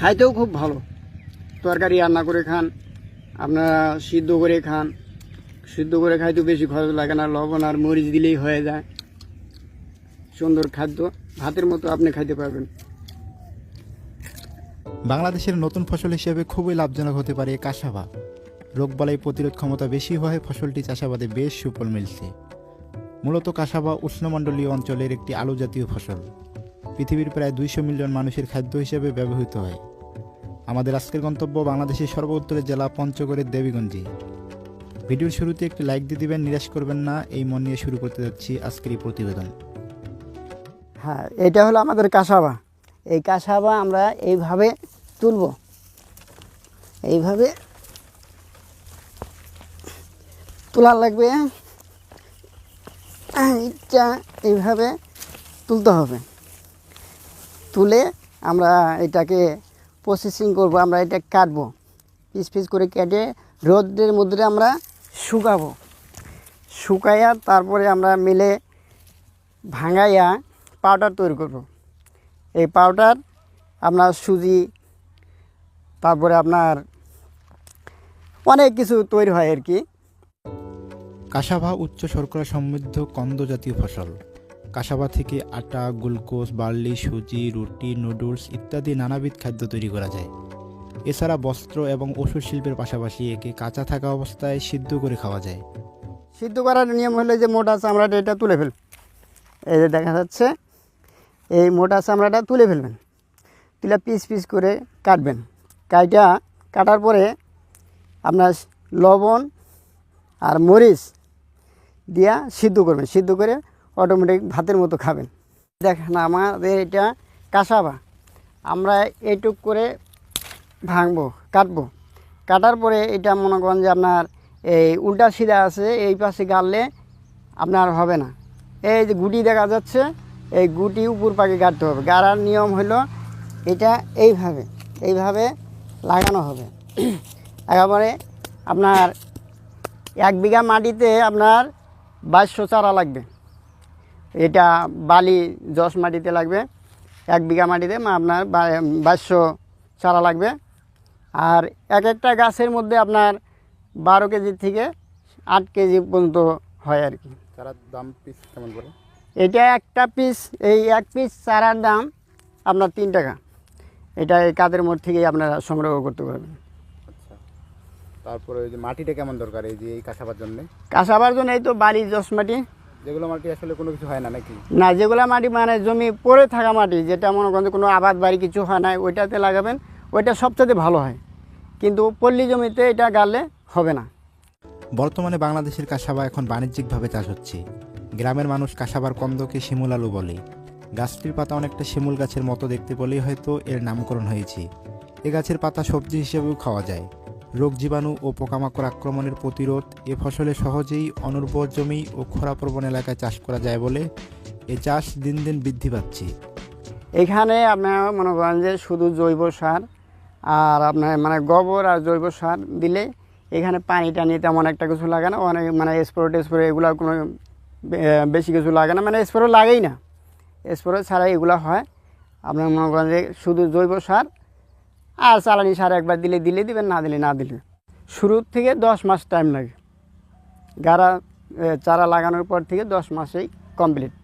খাইতেও খুব ভালো। তরকারি রান্না করে খান আপনারা সিদ্ধ করে খান। সিদ্ধ করে খাইতেও বেশি খরচ লাগে না, লবণ আর মরিচ দিলেই হয়ে যায়। সুন্দর খাদ্য, ভাতের মতো আপনি খাইতে পারবেন। বাংলাদেশের নতুন ফসল হিসেবে খুবই লাভজনক হতে পারে কাসাবা রোগবালাই প্রতিরোধ ক্ষমতা বেশি হওয়ায় ফসলটি চাষাবাদে বেশ সুফল মিলছে। মূলত কাসাবা উষ্ণমণ্ডলীয় অঞ্চলের একটি আলু জাতীয় ফসল। পৃথিবীর প্রায় দুইশো মিলিয়ন মানুষের খাদ্য হিসেবে ব্যবহৃত হয়। আমাদের আজকের গন্তব্য বাংলাদেশের সর্ব উত্তরের জেলা পঞ্চগড়ের দেবীগঞ্জে। ভিডিওর শুরুতে একটি লাইক দিয়ে দিবেন, নিরাশ করবেন না, এই মন নিয়ে শুরু করতে যাচ্ছি আজকের এই প্রতিবেদন। হ্যাঁ এটা হলো আমাদের কাসাবা। এই কাসাবা আমরা এইভাবে তুলব। এইভাবে তোলার লাগবে। এইভাবে তুলতে হবে। তুলে আমরা এটাকে প্রসেসিং করব, আমরা এটা কাটবো। পিস পিস করে কেটে রোদের মধ্যে আমরা শুকাবো। শুকাইয়া তারপরে আমরা মিলে ভাঙাইয়া পাউডার তৈরি করব। এই পাউডার আপনার সুজি, তারপরে আপনার অনেক কিছু তৈরি হয় আর কি। কাসাভা উচ্চ শর্করা সমৃদ্ধ কন্দ জাতীয় ফসল। কাসাভা থেকে আটা, গ্লুকোজ, বার্লি, সুজি, রুটি, নুডলস ইত্যাদি নানাবিধ খাদ্য তৈরি করা যায়। এছাড়া বস্ত্র এবং ওষুধ শিল্পের পাশাপাশি একে কাঁচা থাকা অবস্থায় সিদ্ধ করে খাওয়া যায়। সিদ্ধ করার নিয়ম হলে যে মোটা চামড়াটা এটা তুলে ফেল। এই যে দেখা যাচ্ছে, এই মোটা চামড়াটা তুলে ফেলবেন। তুলে পিস পিস করে কাটবেন। কাইটা কাটার পরে আপনার লবণ আর মরিচ দিয়া সিদ্ধ করবেন। সিদ্ধ করে অটোমেটিক ভাতের মতো খাবেন। দেখেন আমাদের এটা কাঁসাবা। আমরা এইটুক করে ভাঙবো, কাটবো। কাটার পরে এটা মনে করেন যে আপনার এই উল্টা সিধা আছে, এই পাশে গাড়লে আপনার হবে না। এই যে গুটি দেখা যাচ্ছে, এই গুটি উপর পাকে গাড়তে হবে। গাড়ার নিয়ম হলো এটা এইভাবে এইভাবে লাগানো হবে। একেবারে আপনার এক বিঘা মাটিতে আপনার বাইশশো চারা লাগবে। এটা বালি জস মাটিতে লাগবে এক বিঘা মাটিতে মা- আপনার বাইশশো চারা লাগবে। আর এক একটা গাছের মধ্যে আপনার বারো কেজি থেকে আট কেজি পর্যন্ত হয় আর কি। চারার দাম পিস কেমন করে? এটা একটা পিস এই এক পিস চারার দাম আপনার তিন টাকা। এটা এই কাদের মধ্যে থেকেই আপনারা সংগ্রহ করতে পারবেন। আচ্ছা। তারপরে ওই যে মাটিটা কেমন দরকার এই যে এই কাসাবার জন্য? কাঁচাবার জন্য এই তো বালি জস মাটি। যেগুলো মাটি আসলে কোনো কিছু হয় না নাকি? না যেগুলা মাটি মানে জমি পড়ে থাকা মাটি যেটা মনে করেন কোনো আবাদ বাড়ি কিছু হয় না ওইটাতে লাগাবেন ওইটা সবচেয়ে ভালো হয়। কিন্তু পল্লী জমিতে এটা গালে হবে না। বর্তমানে বাংলাদেশের কাসাবা এখন বাণিজ্যিকভাবে চাষ হচ্ছে। গ্রামের মানুষ কাসাবার কন্দকে শিমুল আলু বলে। গাছটির পাতা অনেকটা শিমুল গাছের মতো দেখতে বলেই হয়তো এর নামকরণ হয়েছে। এ গাছের পাতা সবজি হিসেবেও খাওয়া যায়। রোগ জীবাণু ও পোকামাকড় আক্রমণের প্রতিরোধ এ ফসলে সহজেই অনুর্বর জমি ও খরাপ্রবণ এলাকায় চাষ করা যায় বলে এ চাষ দিন দিন বৃদ্ধি পাচ্ছে। এখানে আপনার মনে করেন যে শুধু জৈব সার আর আপনার মানে গোবর আর জৈব সার দিলে এখানে পানি টানি তেমন একটা কিছু লাগে না। অনেক মানে স্প্রে টেস্প্রে এগুলো কোনো বেশি কিছু লাগে না। মানে স্প্রে লাগেই না। স্প্রে ছাড়া এগুলো হয়। আপনার মনে করেন যে শুধু জৈব সার আর চালানি সার একবার দিলে দিলে দিবেন, না দিলে না দিলে। শুরুর থেকে দশ মাস টাইম লাগে। গাড়া চারা লাগানোর পর থেকে দশ মাসেই কমপ্লিট